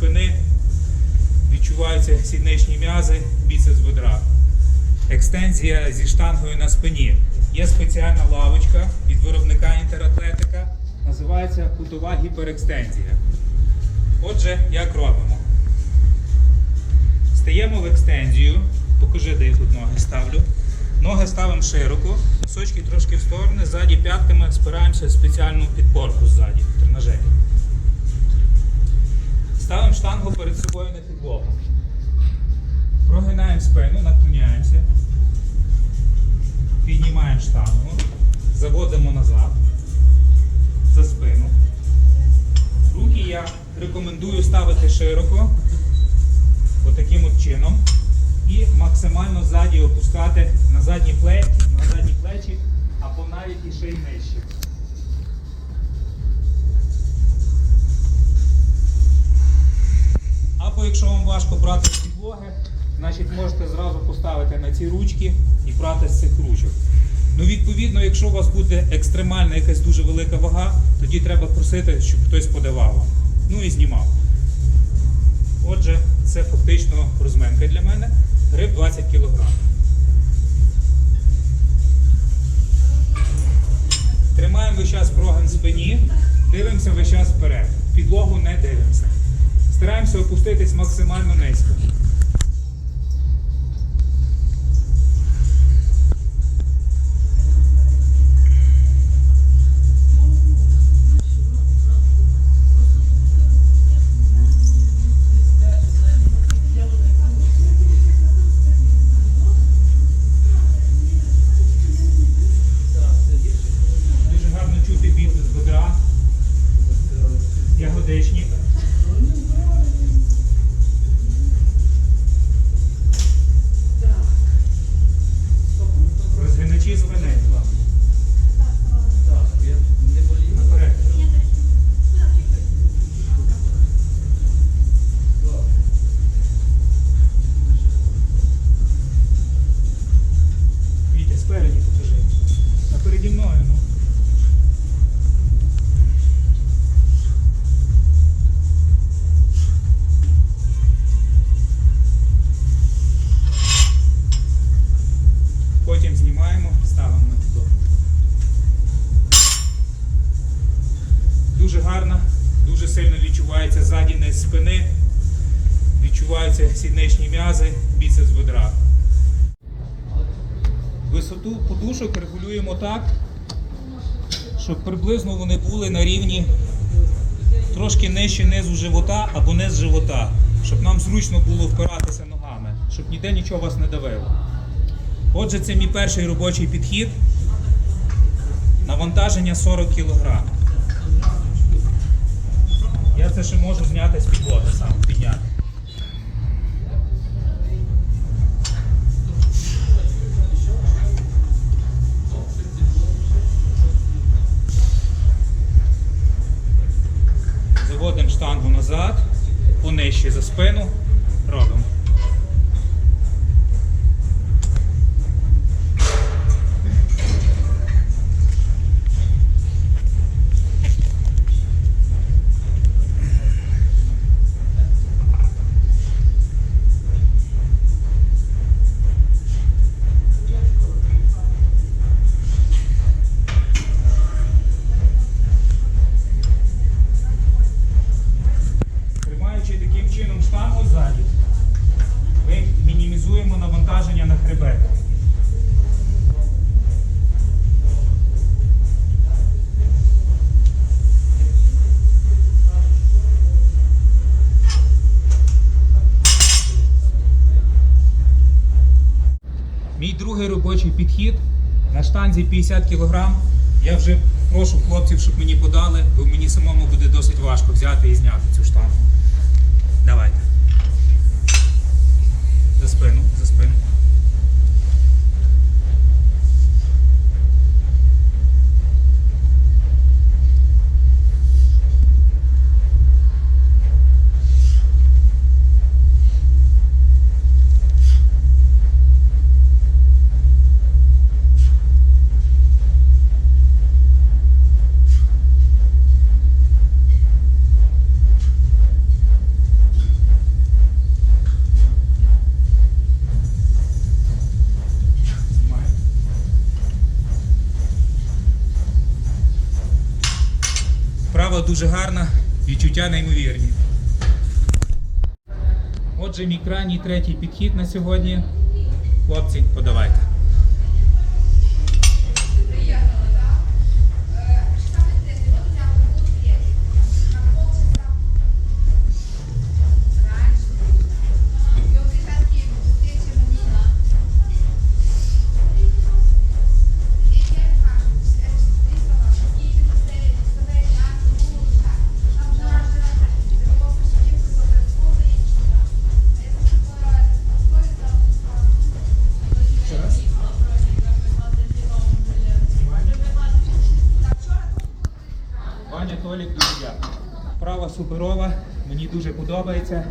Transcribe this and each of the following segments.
спини, відчуваються сідничні м'язи, біцепс бедра. Екстензія зі штангою на спині. Є спеціальна лавочка від виробника інтератлетика. Називається кутова гіперекстензія. Отже, як робимо? Стаємо в екстензію. Покажи, де я тут ноги ставлю. Ноги ставимо широко, носочки трошки в сторони, ззаді п'ятками спираємося в спеціальну підпорку ззаді, тренажері. Штангу перед собою на підлогу. Прогинаємо спину, наклоняємося. Піднімаємо штангу, заводимо назад за спину. Руки я рекомендую ставити широко, отаким от чином. І максимально ззаді опускати на задні плечі, на задні плечі або навіть і ще й нижче. Якщо вам важко брати з підлоги, значить можете зразу поставити на ці ручки і брати з цих ручок. Ну, відповідно, якщо у вас буде екстремальна якась дуже велика вага, тоді треба просити, щоб хтось подавав вам. Ну і знімав. Отже, це фактично розминка для мене. Гриб 20 кг. Тримаємо весь час прогин в спині, дивимося весь час вперед. Підлогу не дивимося. Стараємося опуститись максимально низько. Низ спини, відчуваються сідничні м'язи, біцепс бедра. Висоту подушок регулюємо так, щоб приблизно вони були на рівні трошки нижче низу живота або низ живота, щоб нам зручно було впиратися ногами, щоб ніде нічого вас не давило. Отже, це мій перший робочий підхід. Навантаження 40 кг. Я це ще можу зняти з підлоги сам, підняти. Заводимо штангу назад, понижче за спину, робимо. Мій другий робочий підхід на штанзі 50 кг. Я вже прошу хлопців, щоб мені подали, бо мені самому буде досить важко взяти і зняти цю штангу. Вправа дуже гарна, відчуття неймовірні. Отже, мій крайній третій підхід на сьогодні. Хлопці, подавайте. Ваня Толік, дуже дякую. Суперова, мені дуже подобається.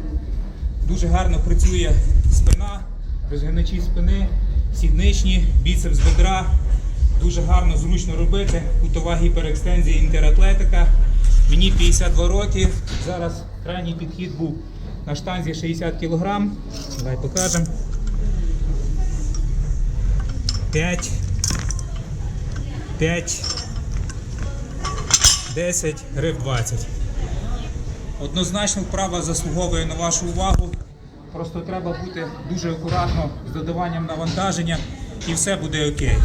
Дуже гарно працює спина, розгиначі спини, сідничні, біцепс бедра. Дуже гарно, зручно робити. Кутова гіперекстензія інтератлетика. Мені 52 роки. Зараз крайній підхід був на штанзі 60 кг. Давай покажемо. 5. 5. 10, гриф 20. Однозначно вправа заслуговує на вашу увагу. Просто треба бути дуже акуратно з додаванням навантаження і все буде окей.